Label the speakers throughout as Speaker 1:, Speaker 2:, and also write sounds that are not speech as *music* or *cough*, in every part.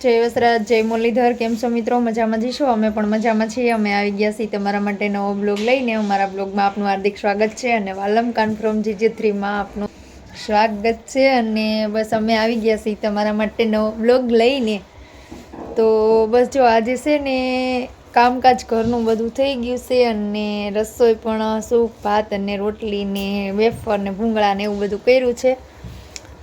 Speaker 1: જય વસરાજ, જય મુરલીધર, કેમ છો મિત્રો? મજામાં જઈશો અમે પણ મજામાં છીએ. અમે આવી ગયા છીએ તમારા માટે નવો બ્લોગ લઈને. અમારા બ્લોગમાં આપનું હાર્દિક સ્વાગત છે અને વાલમ કન્ફર્મ ફ્રોમ જીજે થ્રીમાં આપનું સ્વાગત છે. અને બસ અમે આવી ગયા છીએ તમારા માટે નવો બ્લોગ લઈને. તો બસ જો આજે છે ને કામકાજ ઘરનું બધું થઈ ગયું છે અને રસોઈ પણ, સૂપ, ભાત અને રોટલી ને વેફર ને ભૂંગળા ને એવું બધું કર્યું છે.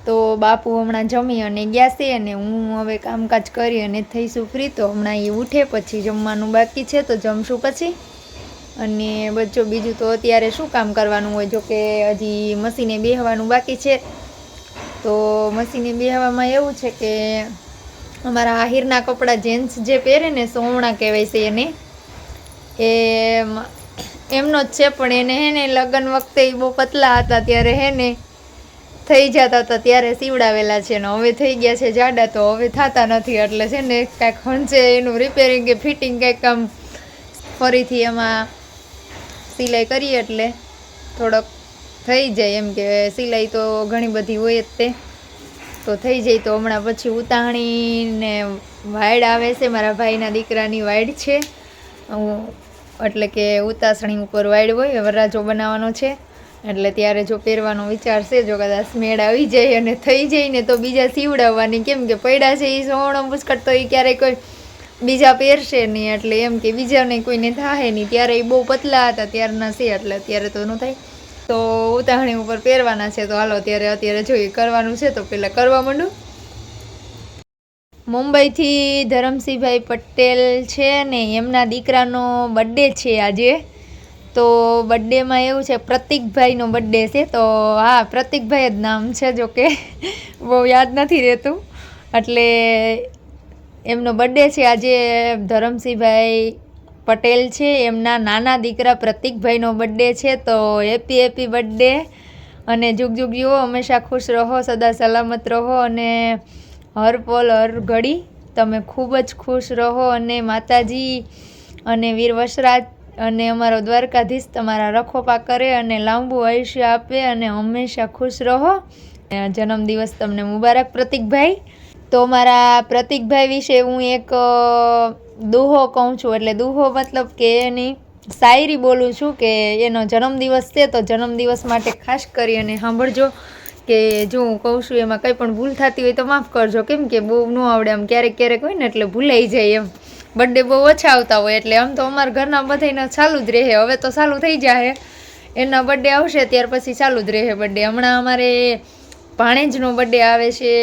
Speaker 1: તો બાપુ હમણાં જમી અને ગયા છે અને હું હવે કામકાજ કરી અને થઈશું ફ્રી તો હમણાં એ ઉઠે પછી જમવાનું બાકી છે તો જમશું પછી. અને બચ્ચો બીજું તો અત્યારે શું કામ કરવાનું હોય? જો કે હજી મશીને બેહવાનું બાકી છે. તો મશીને બેહવામાં એવું છે કે અમારા આહિરના કપડાં જેન્ટ્સ જે પહેરે ને સોવણા કહેવાય છે એને, એ એમનો જ છે, પણ એને હે ને લગ્ન વખતે એ બહુ પતલા હતા ત્યારે હે ને થઈ જતા હતા ત્યારે સીવડાવેલા છે ને હવે થઈ ગયા છે જાડા તો હવે થતા નથી. એટલે છે ને કાંઈક હંચે એનું રિપેરિંગ કે ફિટિંગ કંઈક આમ ફરીથી એમાં સિલાઈ કરીએ એટલે થોડોક થઈ જાય. એમ કે સિલાઈ તો ઘણી બધી હોય જ તે. તો થઈ જાય તો હમણાં પછી ઉતાણીને વાઇડ આવે છે. મારા ભાઈના દીકરાની વાઇડ છે. એટલે કે ઉતાસણી ઉપર વાઇડ હોય, વરરાજો બનાવવાનો છે. એટલે ત્યારે જો પહેરવાનો વિચાર છે, જો કદાચ મેળ આવી જાય અને થઈ જાય ને તો બીજા સીવડાવવાની કેમ કે પડ્યા છે એ સોણો પુષ્કળ તો એ ક્યારેય કોઈ બીજા પહેરશે નહીં. એટલે એમ કે બીજાને કોઈને થાય નહીં. ત્યારે એ બહુ પતલા હતા, ત્યારના છે એટલે અત્યારે તો ન થાય. તો ઉતાહણી ઉપર પહેરવાના છે. તો હાલો અત્યારે અત્યારે જોઈએ કરવાનું છે, તો પહેલાં કરવા માંડું. મુંબઈથી ધરમસિંહભાઈ પટેલ છે ને, એમના દીકરાનો બર્થડે છે આજે. તો બર્થડેમાં એવું છે, પ્રતિકભાઈનો બર્થડે છે, તો હા, પ્રતિકભાઈ જ નામ છે, જો કે. બહુ યાદ નથી રહેતું. એટલે એમનો બર્થડે છે. આજે ધરમસિંહભાઈ પટેલ છે, એમના નાના દીકરા પ્રતિકભાઈનો બર્થડે છે, તો હેપી હેપી બર્થડે અને જુગ જુગ યુઓ હંમેશા ખુશ રહો, સદા સલામત રહો અને હર પલ હર ઘડી. તમે ખૂબ જ ખુશ રહો અને માતાજી અને વીર વસરાજ અને અમારો દ્વારકાધીશ તમારા રખોપા કરે અને લાંબુ આયુષ્ય આપે અને હંમેશા ખુશ રહો. જન્મદિવસ તમને મુબારક પ્રતિકભાઈ. તો મારા પ્રતિકભાઈ વિશે હું એક દુહો કહું છું. એટલે દુહો મતલબ કે એની શાયરી બોલું છું કે એનો જન્મદિવસ છે. તો જન્મદિવસ માટે ખાસ કરી અને સાંભળજો કે જો હું કહું છું એમાં કંઈ પણ ભૂલ થતી હોય તો માફ કરજો. કેમ કે બહુ ન આવડે આમ ક્યારેક ક્યારેક હોય ને એટલે ભૂલાઈ જાય એમ. બર્થડે બહુ ઓછા આવતા હોય એટલે આમ તો અમારા ઘરના બધાને ચાલુ જ રહે. હવે તો ચાલુ થઈ જાય એના બર્થડે આવશે ત્યાર પછી ચાલુ જ રહે બર્થડે હમણાં અમારે ભાણેજનો બર્થડે આવે છે,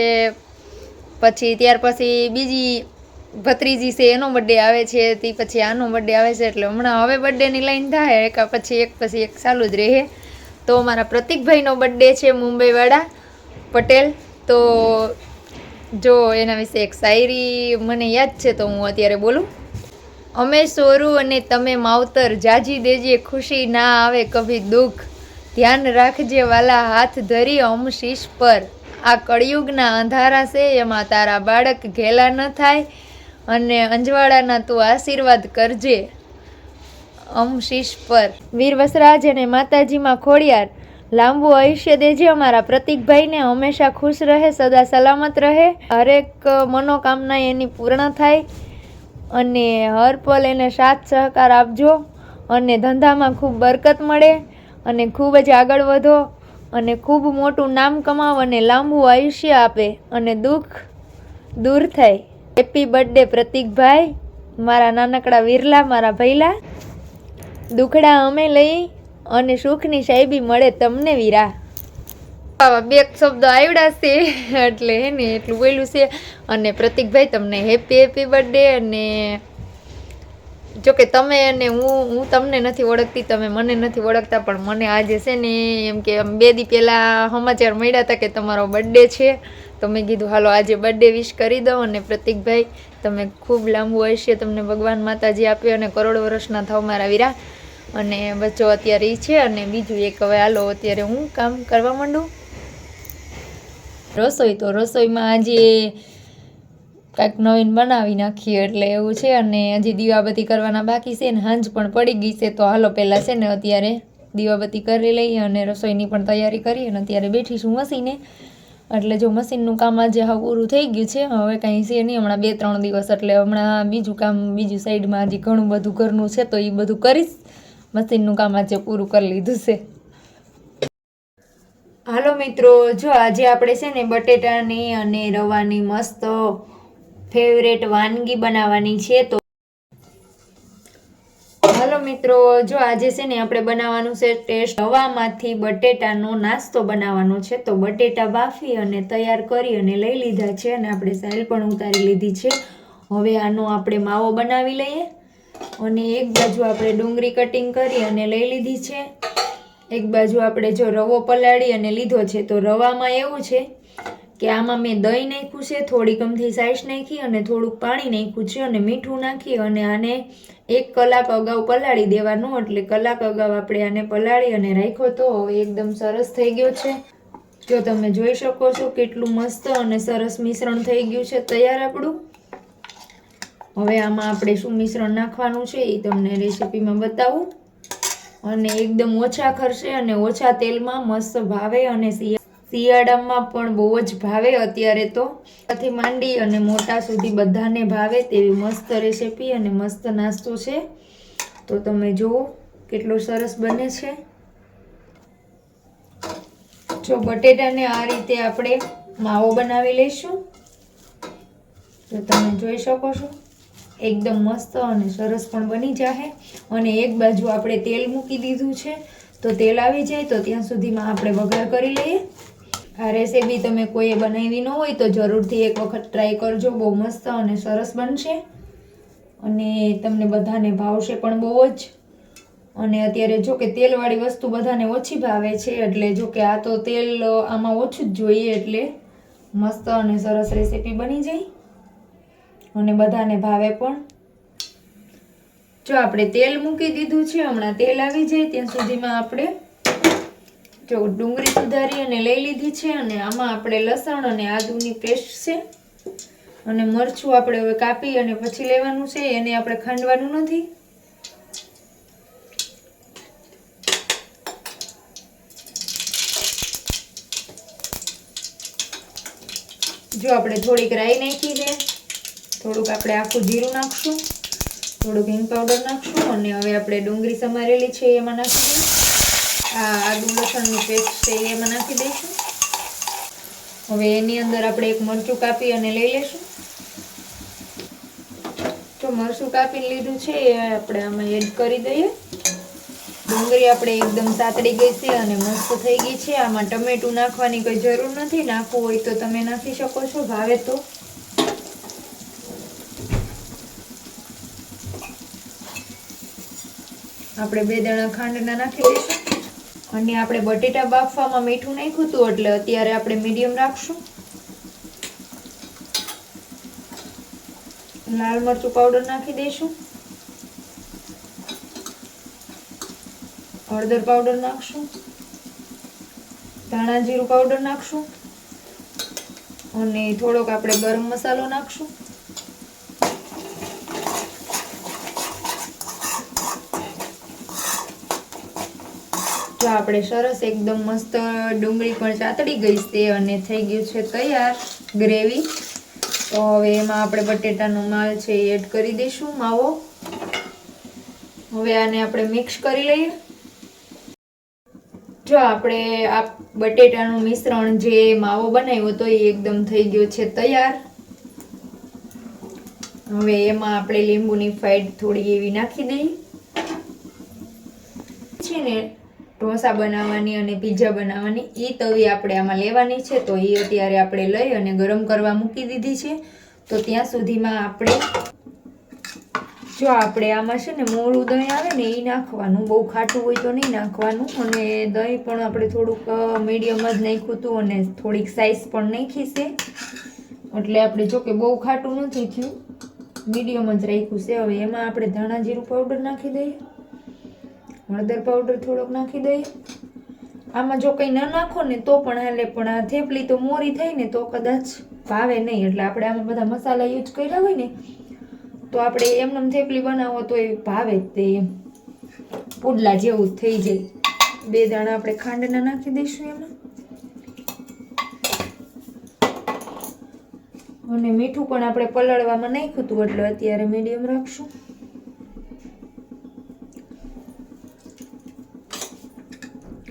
Speaker 1: પછી ત્યાર પછી બીજી ભત્રીજી છે, એનો બર્થડે આવે છે, તે પછી આનો બર્થડે આવે છે, એટલે હમણાં હવે બર્થડેની લાઈન થાય, એક પછી એક પછી એક ચાલુ જ રહે. તો મારા પ્રતિકભાઈનો બર્થડે છે મુંબઈવાળા પટેલ. તો જો એના વિશે એક શાયરી મને યાદ છે તો હું અત્યારે બોલું. અમે સોરું અને તમે માવતર જાજી દેજે ખુશી ના આવે કભી દુઃખ. ધ્યાન રાખજે વાલા હાથ ધરી અમ શીશ પર. આ કળિયુગના અંધારા છે, એમાં તારા બાળક ઘેલા ન થાય અને અંજવાળાના તું આશીર્વાદ કરજે. અમ શીશ પર. વીર વસરાજ અને માતાજીમાં ખોડિયાર લાંબુ આયુષ્ય દેજે અમારા પ્રતિકભાઈને, હંમેશા ખુશ રહે, સદા સલામત રહે. હરેક મનોકામના એની પૂર્ણ થાય અને હર પલ એને સાથ સહકાર આપજો અને ધંધામાં ખૂબ બરકત મળે અને ખૂબ જ આગળ વધો અને ખૂબ મોટું નામ કમાવ અને લાંબુ આયુષ્ય આપે અને દુઃખ દૂર થાય. હેપી બર્થડે પ્રતિકભાઈ, મારા નાનકડા વિરલા, મારા ભૈલા દુખડા અમે લઈ અને સુખની સાહેબી મળે તમને વીરા. બે શબ્દો આવડ્યા છે, એટલે હે ને એટલું બોલ્યું છે. અને પ્રતિકભાઈ તમને હેપી હેપી બર્થડે અને જો કે તમે અને હું હું તમને નથી ઓળખતી, તમે મને નથી ઓળખતા, પણ મને આજે છે ને એમ કે બે દી પહેલાં સમાચાર મળ્યા હતા કે તમારો બર્થડે છે. તો મેં કીધું, હાલો, આજે બર્થડે વિશ કરી દઉં અને પ્રતિકભાઈ, તમે ખૂબ લાંબુ આયુષ્ય તમને ભગવાન માતાજી આપ્યો અને કરોડ વર્ષના થાવ મારા વીરા. અને બચ્ચો અત્યારે એ છે અને બીજું એક હવે હાલો અત્યારે હું કામ કરવા માંડું. રસોઈ તો રસોઈમાં આજે કાંઈક નવીન બનાવી નાખીએ એટલે એવું છે અને હજી દીવાબત્તી કરવાના બાકી છે ને હાંજ પણ પડી ગઈ છે તો હાલો પહેલાં છે ને અત્યારે દીવાબત્તી કરી લઈએ અને રસોઈની પણ તૈયારી કરીએ અને અત્યારે બેઠીશું મસીને એટલે જો મશીનનું કામ આજે હા પૂરું થઈ ગયું છે, હવે કાંઈ છે નહીં, હમણાં બે ત્રણ દિવસ એટલે હમણાં બીજું કામ બીજું સાઈડમાં હજી ઘણું બધું ઘરનું છે તો એ બધું કરીશ. મશીનનું કામ આજે પૂરું કરી લીધું છે. હાલો મિત્રો, જો આજે આપણે છે ને બટેટાની અને રવાની મસ્ત ફેવરેટ વાનગી બનાવવાની છે તો હાલો મિત્રો, જો આજે છે ને આપણે બનાવવાનું છે ટેસ્ટ, રવામાંથી બટેટાનો નાસ્તો બનાવવાનો છે. તો બટેટા બાફી અને તૈયાર કરી અને લઈ લીધા છે અને આપણે સાઈલ પણ ઉતારી લીધી છે. હવે આનો આપણે માવો બનાવી લઈએ. અને એક બાજુ આપણે ડુંગળી કટિંગ કરી અને લઈ લીધી છે. એક બાજુ આપણે જો રવો પલાળી અને લીધો છે, તો રવામાં એવું છે કે આમાં મેં દહીં નાખ્યું છે થોડી કમથી સાઈસ નાખી અને થોડુંક પાણી નાખ્યું છે અને મીઠું નાખી અને આને એક કલાક અગાઉ પલાળી દેવાનું. એટલે કલાક અગાઉ આપણે આને પલાળી અને રાખ્યો તો એકદમ સરસ થઈ ગયો છે. જો તમે જોઈ શકો છો કેટલું મસ્ત અને સરસ મિશ્રણ થઈ ગયું છે તૈયાર આપણું. હવે આમાં આપણે શું મિશ્રણ નાખવાનું છે એ તમને રેસીપીમાં બતાવું. અને એકદમ ઓછા ખર્ચે અને ઓછા તેલમાં મસ્ત ભાવે અને શિયાળામાં પણ બહુ જ ભાવે અત્યારે તો. ત્યાંથી માંડી અને મોટા સુધી બધાને ભાવે તેવી મસ્ત રેસીપી અને મસ્ત નાસ્તો છે. તો તમે જુઓ કેટલો સરસ બને છે. જો બટેટાને આ રીતે આપણે માવો બનાવી લઈશું. તો તમે જોઈ શકો છો. એકદમ મસ્ત અને સરસ પણ બની જશે અને એક બાજુ આપણે તેલ મૂકી દીધું છે. તો તેલ આવી જાય તો ત્યાં સુધીમાં આપણે વઘાર કરી લઈએ. આ રેસીપી તમે કોઈએ બનાવી ન હોય તો જરૂરથી એક વખત ટ્રાય કરજો. બહુ મસ્ત અને સરસ બનશે. અને તમને બધાને ભાવશે પણ બહુ જ. અને અત્યારે જો કે તેલવાળી વસ્તુ બધાને ઓછી ભાવે છે, એટલે જો કે આ તો તેલ આમાં ઓછું જ જોઈએ એટલે મસ્ત અને સરસ રેસીપી બની જાય. અને બધાને ભાવે પણ. જો આપણે તેલ મૂકી દીધું છે, હમણાં તેલ આવી જાય ત્યાં સુધીમાં આપણે જો ડુંગળી સુધારી અને લઈ લીધી છે અને આમાં આપણે લસણ અને આદુની પેસ્ટ છે. અને મરચું આપણે હવે કાપી અને પછી લેવાનું છે, એને આપણે ખાંડવાનું નથી. જો આપણે થોડીક રાઈ નાખી છે. થોડુંક આપણે આખું જીરું નાખશું, થોડુંક હિંગ પાવડર નાખશું અને હવે આપણે ડુંગળી સમારેલી છે એમાં નાખી દઈશું આ આદુ લસણની પેસ્ટ છે એમાં નાખી દઈશું. હવે એની અંદર આપણે એક મરચું કાપી અને લઈ લઈશું. તો મરચું કાપીને લીધું છે એ આપણે આમાં એડ કરી દઈએ. ડુંગળી આપણે એકદમ સાતડી ગઈ છે અને મસ્ત થઈ ગઈ છે. આમાં ટમેટું નાખવાની કોઈ જરૂર નથી. નાખવું હોય તો તમે નાખી શકો છો. ભાવે તો. આપણે બે દાણા ખાંડના નાખી દઈશું. અને આપણે બટેટા બાફવામાં મીઠું નાખ્યું હતું, એટલે અત્યારે આપણે મીડિયમ રાખશું. લાલ મરચું પાવડર નાખી દઈશું. હળદર પાવડર નાખશું. ધાણા જીરું પાવડર નાખશું. અને થોડોક આપણે ગરમ મસાલો નાખશું. તો આપણે સરસ એકદમ મસ્ત ડુંગળી પણ ચાતડી ગઈ છે અને થઈ ગયું છે તૈયાર ગ્રેવી. તો હવે એમાં આપણે બટેટાનો માલ છે એ એડ કરી દઈશું, માવો. હવે આને આપણે મિક્સ કરી લઈએ. જો આપણે આ બટેટાનું મિશ્રણ જે માવો બનાવ્યો હતો એ એકદમ થઈ ગયો છે તૈયાર. હવે એમાં આપણે લીંબુની ફાઈટ થોડી એવી નાખી દઈએ. છે ને ઢોસા બનાવવાની અને પીઝા બનાવવાની એ તવી આપણે આમાં લેવાની છે, તો એ અત્યારે આપણે લઈ અને ગરમ કરવા મૂકી દીધી છે. તો ત્યાં સુધીમાં આપણે, જો આપણે આમાં છે ને મોળું દહીં આવે ને એ નાખવાનું, બહુ ખાટું હોય તો નહીં નાખવાનું, અને દહીં પણ આપણે થોડુંક મીડિયમ જ નાખ્યું હતું અને થોડીક સાઇઝ પણ નાખી છે. એટલે આપણે જો કે બહુ ખાટું નથી થયું મીડિયમ જ રાખ્યું છે. હવે એમાં આપણે ધાણા જીરું પાવડર નાખી દઈએ. હળદર પાવડર થોડોક નાખી દઈએ આમાં જો કંઈ ન નાખો ને તો પણ હાલે, પણ આ થેપલી તો મોરી થઈ ને તો કદાચ ભાવે નહીં. એટલે આપણે આમાં બધા મસાલા યુઝ કર્યા હોય ને, તો આપણે એમનેમ થેપલી બનાવો તો એ ભાવે તે. પુડલા જેવું થઈ જાય. બે દાણા આપણે ખાંડના નાખી દઈશું એમાં. અને મીઠું પણ આપણે પલાળવામાં નાખ્યું હતું, એટલે અત્યારે મીડિયમ રાખશું.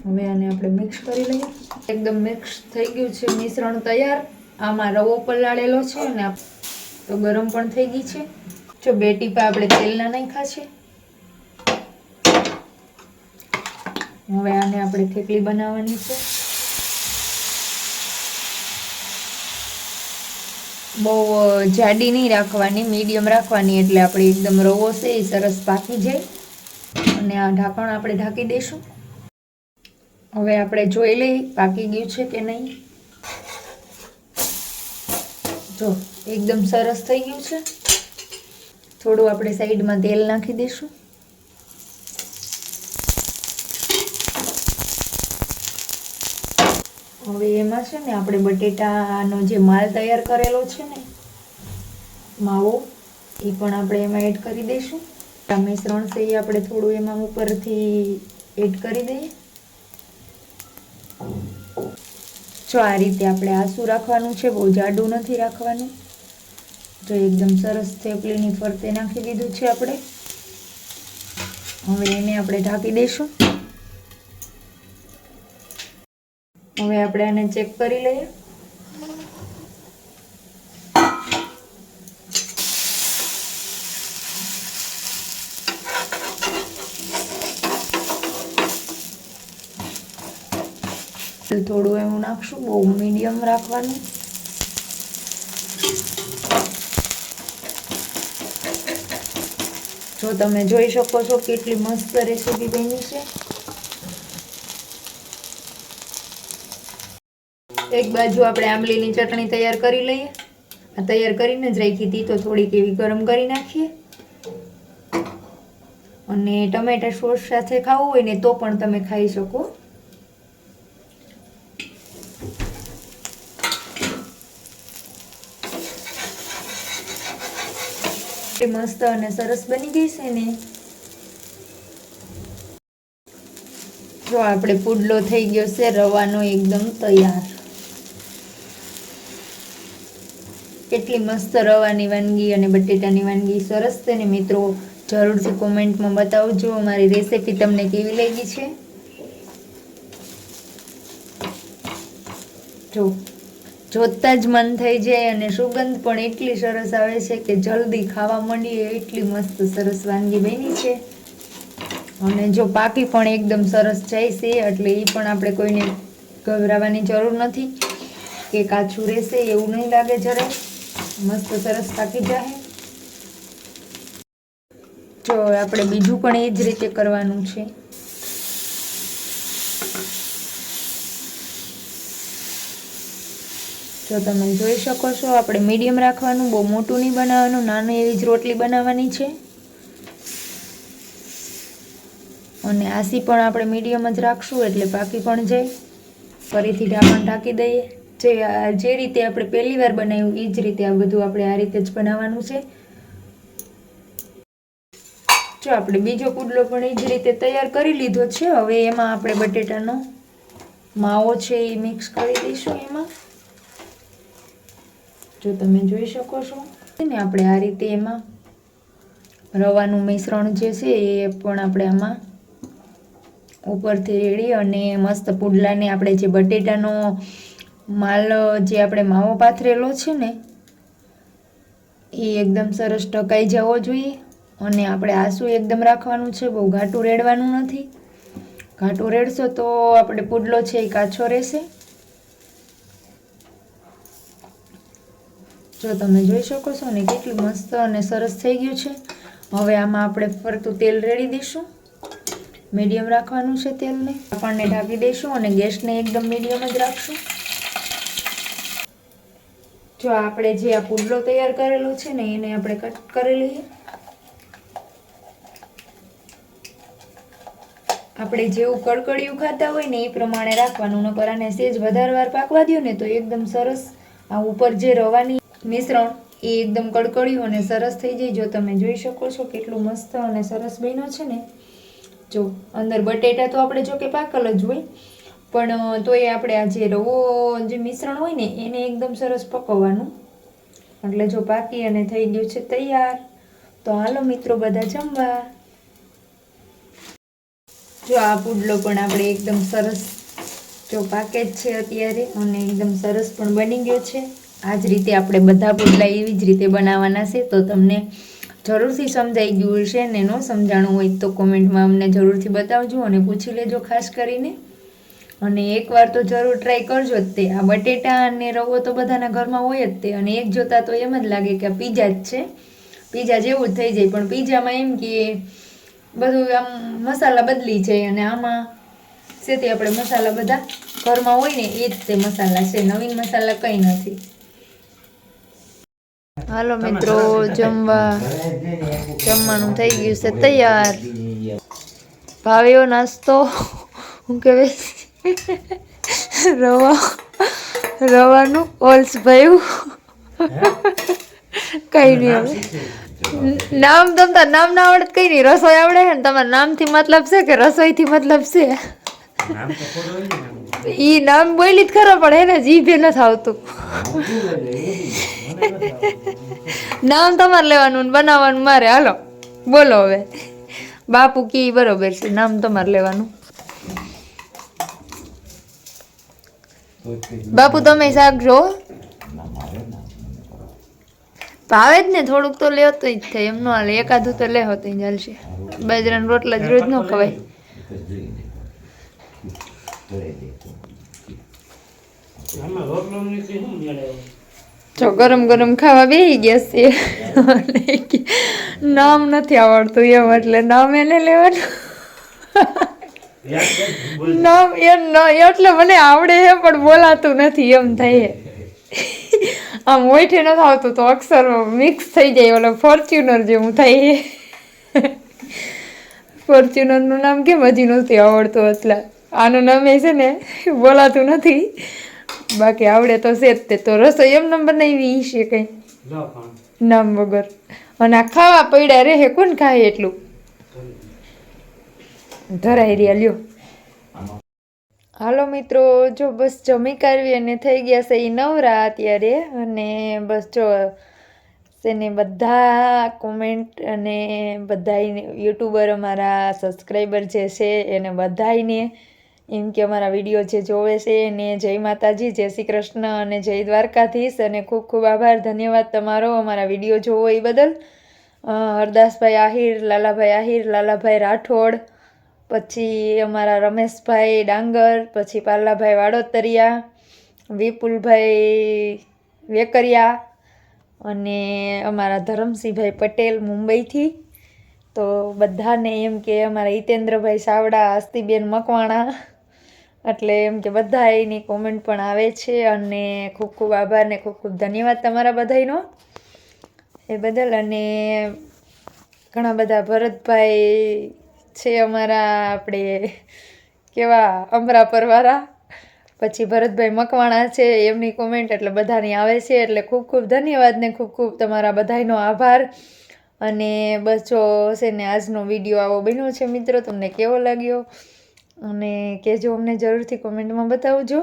Speaker 1: હવે આને આપણે મિક્સ કરી લઈએ. એકદમ મિક્સ થઈ ગયું છે, મિશ્રણ તૈયાર. આમાં રવો પલાળેલો છે અને તો ગરમ પણ થઈ ગઈ છે. જો બે ટીપા આપણે તેલના નાખ્યા છે. હવે આને આપણે થેપલી બનાવવાની છે. બહુ જાડી નહીં રાખવાની, મીડિયમ રાખવાની એટલે આપણે એકદમ રવો છે એ સરસ પાકી જાય. અને આ ઢાંકણ આપણે ઢાંકી દઈશું. હવે આપણે જોઈ લઈએ પાકી ગયું છે કે નહીં. જો, એકદમ સરસ થઈ ગયું છે. થોડું આપણે સાઈડમાં તેલ નાખી દઈશું. હવે એમાં છે ને આપણે બટેટાનો જે માલ તૈયાર કરેલો છે ને, માવો, એ પણ આપણે એમાં એડ કરી દઈશું. આ મિશ્રણ છે એ આપણે થોડું એમાં ઉપરથી એડ કરી દઈએ. જો આ રીતે આપણે આસુ રાખવાનું છે, બહુ જાડું નથી રાખવાનું. જો એકદમ સરસ થેપલીની ફરતે નાખી દીધું છે આપણે. હવે એને આપણે ઢાંકી દઈશું. હવે આપણે આને ચેક કરી લઈએ. થોડું એવું નાખશું, બહુ મીડિયમ રાખવાનું. જો તમે જોઈ શકો છો કેટલી મસ્ત રેસીપી બની છે. એક બાજુ આપણે આંબલીની ચટણી તૈયાર કરી લઈએ. આ તૈયાર કરીને જ રાખી હતી, તો થોડીક એવી ગરમ કરી નાખીએ. અને ટમેટા સોસ સાથે ખાવું હોય ને તો પણ તમે ખાઈ શકો. એટલી મસ્ત અને સરસ બની ગઈ છે ને. જો આપણે પુડલો થઈ ગયો છે, રવાનો એકદમ તૈયાર. કેટલી મસ્ત રવાની વાનગી અને બટેટાની વાનગી. સરસ છે ને મિત્રો. જરૂરથી કોમેન્ટમાં બતાવજો અમારી રેસીપી તમને કેવી લાગી છે. જો. જોતા જ મન થઈ જાય અને સુગંધ પણ એટલી સરસ આવે છે કે જલ્દી ખાવા માંડીએ એટલી મસ્ત સરસ વાનગી બની છે. અને જો પાકી પણ એકદમ સરસ જાય છે, એટલે એ પણ આપણે કોઈને ગભરાવાની જરૂર નથી. કે કાચું રહેશે એવું નહીં લાગે જરા મસ્ત સરસ પાકી જાય જો આપણે બીજું પણ એ જ રીતે કરવાનું છે. જો તમે જોઈ શકો છો, આપણે મીડિયમ રાખવાનું, બહુ મોટું નહીં બનાવવાનું, નાનું એવી જ રોટલી બનાવવાની છે. અને આસી પણ આપણે મીડિયમ જ રાખશું, એટલે પાકી પણ જાય. ફરીથી ઢાંકણ ઢાંકી દઈએ. જે જે રીતે આપણે પહેલી વાર બનાવ્યું એ જ રીતે આ બધું આપણે આ રીતે જ બનાવવાનું છે. જો આપણે બીજો પુડલો પણ એ જ રીતે તૈયાર કરી લીધો છે. હવે એમાં આપણે બટેટાનો માવો છે એ મિક્સ કરી દઈશું એમાં. જો તમે જોઈ શકો છો. ને આપણે આ રીતે એમાં રવાનું મિશ્રણ જે છે એ પણ આપણે આમાં ઉપરથી રેડી અને મસ્ત પુડલાને આપણે જે બટેટાનો માલ જે આપણે માવો પાથરેલો છે ને, એ એકદમ સરસ ટકાઈ જવો જોઈએ અને આપણે આંસુ એકદમ રાખવાનું છે, બહુ ઘાટું રેડવાનું નથી. ઘાટું રેડશો તો આપણે પુડલો છે એ કાચો રહેશે. જો તમે જોઈ શકો છો ને કેટલું મસ્ત અને સરસ થઈ ગયું છે. હવે આમાં આપણે ફરતું તેલ રેડી દઈશું. મીડિયમ રાખવાનું છે તેલને. આપણને ઢાંકી દઈશું અને ગેસને એકદમ મીડિયમ જ રાખશું. જો આપણે જે આ પુડલો તૈયાર કરેલો છે ને એને આપણે કટ કરી લઈએ. આપણે જેવું કડકડિયું ખાતા હોય ને એ પ્રમાણે રાખવાનું, નકર આને સેજ વધારે વાર પાકવા દો ને તો એકદમ સરસ આ ઉપર જે રવાની મિશ્રણ એ એકદમ કડકડ્યું અને સરસ થઈ જાય. જો તમે જોઈ શકો છો કેટલું મસ્ત અને સરસ બન્યો છે ને. જો, અંદર બટેટા તો આપણે જો કે પાકલ જ હોય, પણ તોય આપણે આ જે રવો જે મિશ્રણ હોય ને, એને એકદમ સરસ પકવવાનું. એટલે જો પાકી અને થઈ ગયું છે તૈયાર, તો હાલો મિત્રો બધા જમવા. જો આ પુડલો પણ આપણે એકદમ સરસ, જો પાકે જ છે અત્યારે, અને એકદમ સરસ પણ બની ગયો છે. આ જ રીતે આપણે બધા પુડલા એવી જ રીતે બનાવવાના છે. તો તમને જરૂરથી સમજાઈ ગયું હશે ને ન સમજાણું હોય તો કોમેન્ટમાં અમને જરૂરથી બતાવજો અને પૂછી લેજો ખાસ કરીને. અને એકવાર તો જરૂર ટ્રાય કરજો જ તે. આ બટેટા અને રવો તો બધાના ઘરમાં હોય જ તે. અને એક જોતા તો એમ જ લાગે કે આ પીઝા જ છે. પીઝા જેવું જ થઈ જાય. પણ પીઝામાં એમ કે બધું આમ મસાલા બદલી જાય અને આમાં છે તે આપણે મસાલા બધા ઘરમાં હોય ને એ જ તે મસાલા છે. નવીન મસાલા કંઈ નથી. હાલો મિત્રો, જમવા જમવાનું થઈ ગયું છે, તૈયાર. ભાવ્યો નાસ્તો, હું કહેવાય, રવા, રવાનું ઓલ્સ ભાઈ કઈ નહીં હવે. નામ તમતા નામ ના આવડે કઈ નહીં. રસોઈ આવડે ને, તમારા નામથી મતલબ છે કે રસોઈથી મતલબ છે? ઈ નામ બોલી જ ખરો, પણ એને જીભે નથી આવતું. નામ તમારે લેવાનું બનાવવાનું મારે. હાલો, બોલો હવે. બાપુ કી બરોબર છે, નામ તમારે લેવાનું. બાપુ, તમે શાક જો. ભાવે જ ને, થોડુંક તો લેવો તો જ થાય. એમનો હાલ, એકાદું તો લેવો તો ચાલશે. બાજરાના રોટલા જ રોજ ન ખવાય. જો ગરમ ગરમ ખાવા બેસી ગયા છે નામ નથી આવડતું એમ એટલે નામ એને લેવાનું. નામ એમ ન એટલે મને આવડે છે પણ બોલાતું નથી એમ થાય. આમ મોઠે નથી આવતું તો અક્ષર મિક્સ થઈ જાય ઓલો ફોર્ચ્યુનર જેવું થાય. ફોર્ચ્યુનરનું નામ કેમ હજી નથી આવડતું એટલે આનું નામ એ છે ને બોલાતું નથી. બાકી આવડે તો છે જ તે. તો રસોઈ એમ નંબર નહીં છે કંઈ. નામ વગર. અને આ ખાવા પડ્યા રહે કોણ ખાય એટલું? ધરાઈ રહ્યા લ્યો. હાલો મિત્રો જો બસ જમી કાઢવી અને થઈ ગયા છે એ નવરા અત્યારે. અને બસ જો તેને બધા કોમેન્ટ અને બધા યુટ્યુબર અમારા સબસ્ક્રાઈબર જે છે એને બધાયને એમ કે અમારા વીડિયો જે જોવે છે એને જય માતાજી, જય શ્રી કૃષ્ણ અને જય દ્વારકાધીશ અને ખૂબ ખૂબ આભાર. ધન્યવાદ તમારો અમારા વીડિયો જોવો એ બદલ. હરદાસભાઈ આહિર, લાલાભાઈ આહિર, લાલાભાઈ રાઠોડ, પછી અમારા રમેશભાઈ ડાંગર, પછી પાલાભાઈ વાડોતરિયા, વિપુલભાઈ વેકરિયા અને અમારા ધરમસિંહભાઈ પટેલ મુંબઈથી. તો બધાને એમ કે અમારા હિતેન્દ્રભાઈ સાવડા અસ્તિબેન મકવાણા. એટલે એમ કે બધા એની કોમેન્ટ પણ આવે છે અને ખૂબ ખૂબ આભાર ને ખૂબ ખૂબ ધન્યવાદ તમારા બધાનો એ બદલ અને ઘણા બધા ભરતભાઈ છે અમારા આપણે કેવા અમરાપરવાળા. પછી ભરતભાઈ મકવાણા છે એમની કોમેન્ટ એટલે બધાની આવે છે એટલે ખૂબ ખૂબ ધન્યવાદ ને ખૂબ ખૂબ તમારા બધાનો આભાર. અને બસ જો છે ને આજનો વીડિયો આવો બન્યો છે મિત્રો, તમને કેવો લાગ્યો? અને કહેજો અમને જરૂરથી કોમેન્ટમાં બતાવજો.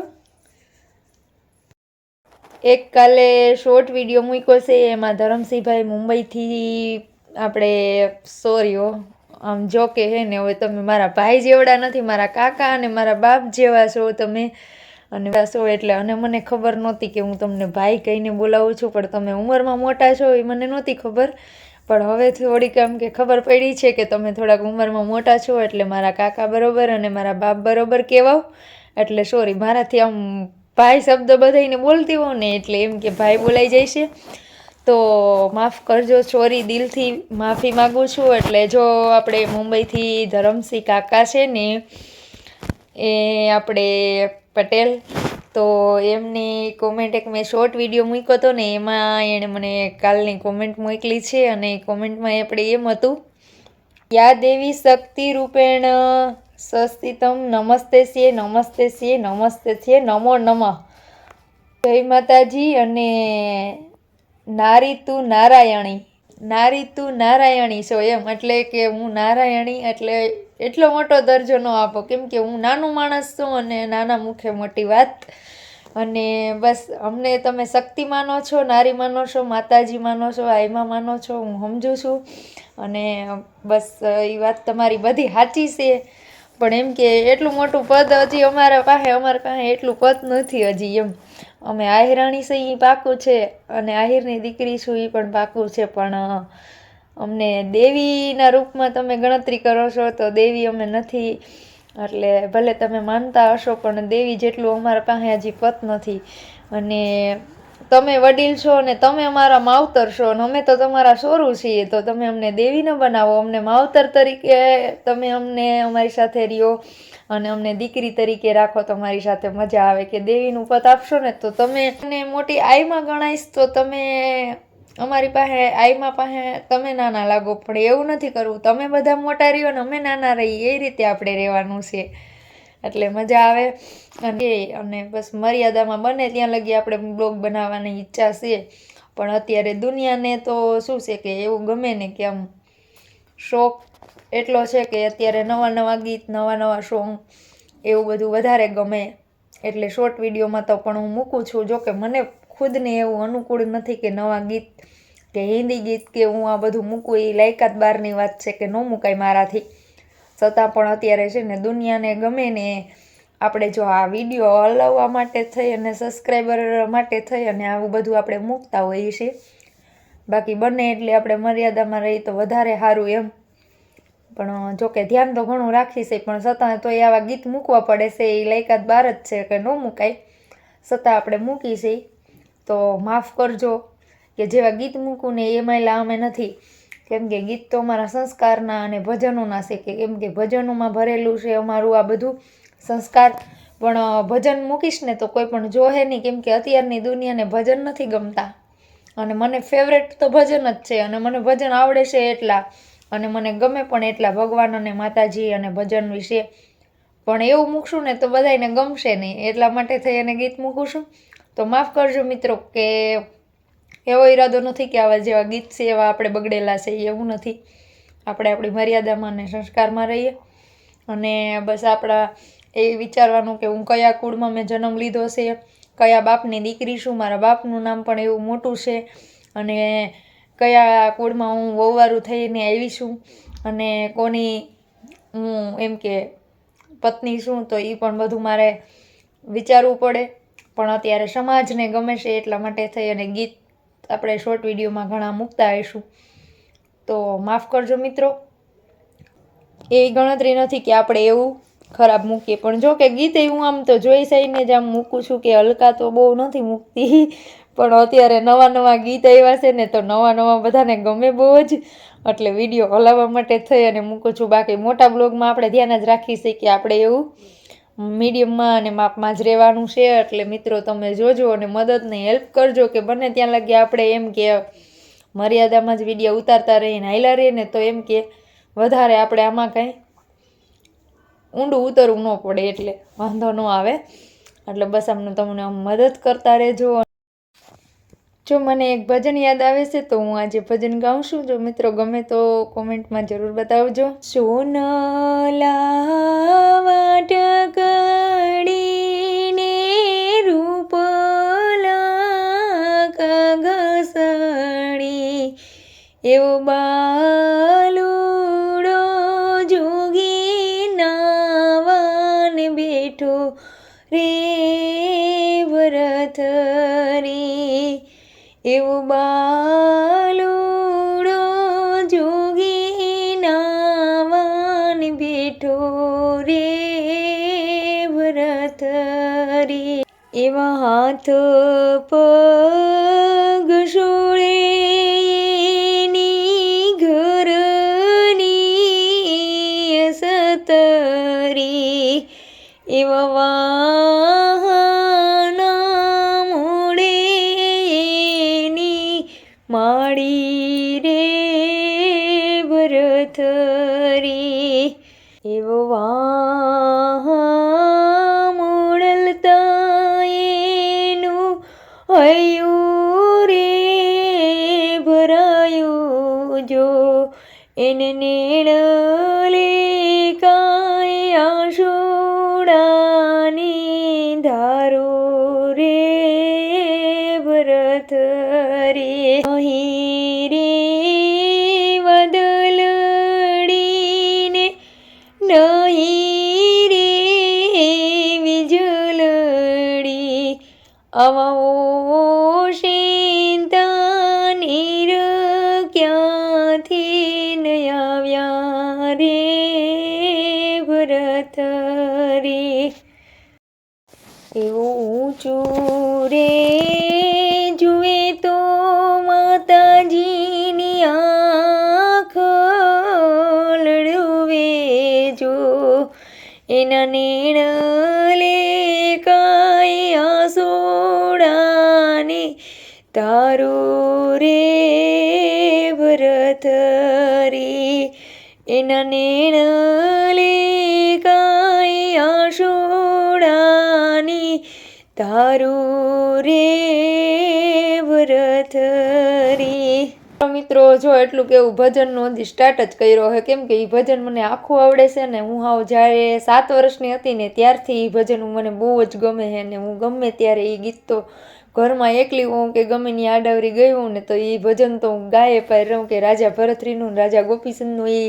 Speaker 1: એક કાલે શોર્ટ વીડિયો મૂક્યો છે, એમાં ધરમસિંહભાઈ મુંબઈથી આપણે સોરીઓ આમ જો કે હે ને, હવે તમે મારા ભાઈ જેવડા નથી, મારા કાકા અને મારા બાપ જેવા છો તમે. અને છો એટલે અને મને ખબર નહોતી કે હું તમને ભાઈ કહીને બોલાવું છું, પણ તમે ઉંમરમાં મોટા છો એ મને નહોતી ખબર. પણ હવે થોડીક આમ કે ખબર પડી છે કે તમે થોડાક ઉંમરમાં મોટા છો એટલે મારા કાકા બરાબર અને મારા બાપ બરોબર કહેવાવ એટલે સોરી મારાથી આમ ભાઈ શબ્દ બધાને બોલતી હોઉં ને એટલે એમ કે ભાઈ બોલાઈ જાય છે. તો માફ કરજો સોરી દિલથી માફી માગું છું. એટલે જો આપણે મુંબઈથી ધરમસિંહ કાકા છે ને, એ આપણે પટેલ તો એમની કોમેન્ટ એક મેં શોર્ટ વીડિયો મૂક્યો હતો ને, એમાં એણે મને કાલની કોમેન્ટ મોકલી છે અને કોમેન્ટમાં આપણે એમ હતું, યા દેવી શક્તિ રૂપેણ, સસ્તિતમ, નમસ્તે છીએ નમસ્તે છીએ નમસ્તે છીએ નમો નમઃ. જય માતાજી અને નારી તું નારાયણી. નારી તું નારાયણી છો એમ. એટલે કે હું નારાયણી એટલે એટલો મોટો દરજ્જો ન આપો. કેમ કે હું નાનું માણસ છું અને નાના મુખે મોટી વાત. અને બસ, અમને તમે શક્તિ માનો છો, નારી માનો છો, માતાજી માનો છો આઈમા માનો છો, હું સમજુ છું. અને બસ, એ વાત તમારી બધી સાચી છે. પણ એમ કે એટલું મોટું પદ હજી અમારા પાસે અમારા પાસે એટલું પદ નથી હજી એમ. અમે આહિરાણી છે પાકું છે અને આહિરની દીકરી છું એ પણ પાકું છે. પણ અમને દેવીના રૂપમાં તમે ગણતરી કરો છો, તો દેવી અમે નથી. એટલે ભલે તમે માનતા હશો, પણ દેવી જેટલું અમારા પાસે હજી પત નથી. અને તમે વડીલ છો અને તમે અમારા માવતર છો અને અમે તો તમારા સોરું છીએ, તો તમે અમને દેવી ન બનાવો. અમને માવતર તરીકે તમે અમને અમારી સાથે રહ્યો. અને અમને દીકરી તરીકે રાખો તમારી સાથે મજા આવે કે દેવીનું પદ આપશો ને તો તમે અને મોટી આઈમાં ગણાઈશ તો તમે અમારી પાસે, આઈમાં પાસે તમે નાના લાગો, પણ એવું નથી કરવું. તમે બધા મોટા રહ્યો ને અમે નાના રહીએ, એ રીતે આપણે રહેવાનું છે. એટલે મજા આવે. અને અને બસ મર્યાદામાં બને ત્યાં લગી આપણે બ્લોગ બનાવવાની ઈચ્છા છે. પણ અત્યારે દુનિયાને તો શું છે કે એવું ગમે ને કે આમ શોખ એટલો છે કે અત્યારે નવા નવા ગીત, નવા નવા સોંગ એવું બધું વધારે ગમે. એટલે શોર્ટ વિડીયોમાં તો પણ હું મૂકું છું. જોકે મને ખુદને એવું અનુકૂળ નથી કે નવા ગીત કે હિન્દી ગીત કે હું આ બધું મૂકું. એ લાયકાત બહારની વાત છે કે ન મૂકાય મારાથી. છતાં પણ અત્યારે છે ને દુનિયાને ગમે ને આપણે જો આ વીડિયો હલાવવા માટે થઈ અને સબસ્ક્રાઈબર માટે થઈ અને આવું બધું આપણે મૂકતા હોઈએ છીએ. બાકી બને એટલે આપણે મર્યાદામાં રહી તો વધારે સારું એમ. પણ જો કે ધ્યાન તો ઘણું રાખી પણ છતાં તો આવા ગીત મૂકવા પડે છે, એ લાયકાત બહાર જ છે કે ન મૂકાય. છતાં આપણે મૂકી છે. તો માફ કરજો કે જેવા ગીત મૂકું ને એમાંય અમે નથી. કેમ કે ગીત તો અમારા સંસ્કારના અને ભજનોના છે કે કેમ કે ભજનોમાં ભરેલું છે અમારું આ બધું સંસ્કાર. પણ ભજન મૂકીશ ને તો કોઈ પણ જોહે નહીં, કેમ કે અત્યારની દુનિયાને ભજન નથી ગમતા. અને મને ફેવરેટ તો ભજન જ છે અને મને ભજન આવડે છે એટલા. અને મને ગમે પણ એટલા ભગવાન અને માતાજી અને ભજન વિશે પણ એવું મૂકશું ને તો બધાને ગમશે નહીં. એટલા માટે થઈ અને ગીત મૂકું છું. તો માફ કરજો મિત્રો કે એવો ઈરાદો નથી કે આવા જેવા ગીત છે, એવા આપણે બગડેલા છે, એવું નથી. આપણે આપણી મર્યાદામાં અને સંસ્કારમાં રહીએ. અને બસ આપણા એ વિચારવાનું કે હું કયા કુળમાં મેં જન્મ લીધો છે, કયા બાપની દીકરી છું, મારા બાપનું નામ પણ એવું મોટું છે. અને કયા કુળમાં હું વહુવારું થઈને આવી છું અને કોની હું એમ કે પત્ની છું તો એ પણ બધું મારે વિચારવું પડે. પણ અત્યારે સમાજને ગમે છે એટલા માટે થઈ અને ગીત આપણે શોર્ટ વિડીયોમાં ઘણા મૂકતા આવીશું. તો માફ કરજો મિત્રો. એવી ગણતરી નથી કે આપણે એવું ખરાબ મૂકીએ. પણ જો કે ગીત હું આમ તો જોઈ સહીને જ આમ મૂકું છું કે હલકા તો બહુ નથી મૂકતી. પણ અત્યારે નવા નવા ગીત આવ્યા છે ને તો નવા નવા બધાને ગમે બહુ જ. એટલે વીડિયો હલાવવા માટે થઈ અને મૂકું છું. બાકી મોટા બ્લોગમાં આપણે ધ્યાન જ રાખીએ કે આપણે એવું. મીડિયમમાં અને માપમાં જ રહેવાનું છે. એટલે મિત્રો, તમે જોજો અને મદદને હેલ્પ કરજો કે બને ત્યાં લગી આપણે એમ કે મર્યાદામાં જ વીડિયો ઉતારતા રહીને હાઈલા રહીએ ને તો એમ કે વધારે આપણે આમાં કંઈ ઊંડું ઉતરવું ન પડે એટલે વાંધો ન આવે. એટલે બસ આમનું તમને મદદ કરતા રહેજો. જો મને એક ભજન યાદ આવે છે, તો હું આજે ભજન ગાઉં છું. જો મિત્રો ગમે તો કોમેન્ટમાં જરૂર બતાવજો. સોનલા ઘસડી. એવો બાલુડો જોગી નાવાન બેઠો રે વરથરી એવું બાલુડો જોગી નાવાન બેઠો રે વ્રત રે. એવા હાથ પગ એની ઘરની સતરી એવા જો એને નીળલે કાંઈ આશોડાની ધારો રે એના નેણલે કાંઈ આસોડાને તારું રે ભરત રે. એના નેણલે કાંઈ આશોડાની તારું રે ભરત રે મિત્રો, જો એટલું કેવું ભજનનો હજી સ્ટાર્ટ જ કર્યો છે કેમ કે એ ભજન મને આખું આવડે છે ને હું હાવ જ્યારે સાત વર્ષની હતી ને ત્યારથી એ ભજન મને બહુ જ ગમે છે ને હું ગમે ત્યારે એ ગીત તો ઘરમાં એકલી હોઉં કે ગમે ની આડાવરી ગઈ હોઉં ને તો એ ભજન તો હું ગાયે પાર રહું કે રાજા ભરતરીનું રાજા ગોપીચંદનું એ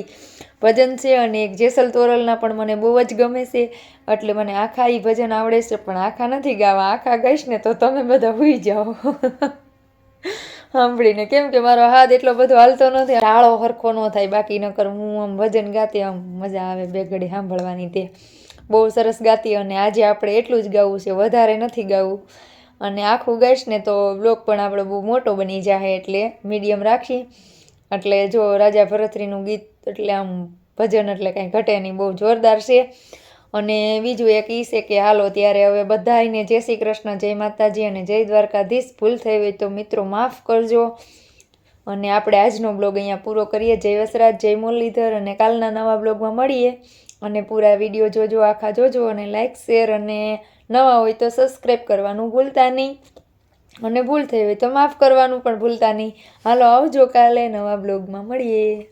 Speaker 1: ભજન છે અને એક જેસલ તોરલના પણ મને બહુ જ ગમે છે. એટલે મને આખા એ ભજન આવડે છે, પણ આખા નથી ગાવા, આખા ગાઈશ ને તો તમે બધા હોઈ જાઓ. *laughs* સાંભળીને કેમ કે મારો હાથ એટલો બધો હાલતો નથી ટાળો હરખો ન થાય, બાકી નકર હું આમ ભજન ગાતી, આમ મજા આવે બે ઘડી સાંભળવાની તે. બહુ સરસ ગાતી અને આજે આપણે એટલું જ ગાવું છે, વધારે નથી ગાવું. અને આખું ગાઈશ ને તો બ્લોગ પણ આપણો બહુ મોટો બની જાય એટલે મીડિયમ રાખી. એટલે જો રાજા ભરતરીનું ગીત એટલે આમ ભજન એટલે કાંઈ ઘટે નહીં, બહુ જોરદાર છે. અને બીજું એક ઈ છે કે હાલો ત્યારે હવે બધાને જય શ્રી કૃષ્ણ, જય માતાજી અને જય દ્વારકાધીશ. ભૂલ થઈ હોય તો મિત્રો માફ કરજો. અને આપણે આજનો બ્લોગ અહીંયા પૂરો કરીએ. જય વસરાજ, જય મુરલીધર અને કાલના નવા બ્લોગમાં મળીએ. અને પૂરા વીડિયો જોજો, આખા જોજો અને લાઇક શેર અને નવા હોય તો સબસ્ક્રાઈબ કરવાનું ભૂલતા નહીં. અને ભૂલ થઈ હોય તો માફ કરવાનું પણ ભૂલતા નહીં. હાલો આવજો કાલે નવા બ્લોગમાં મળીએ.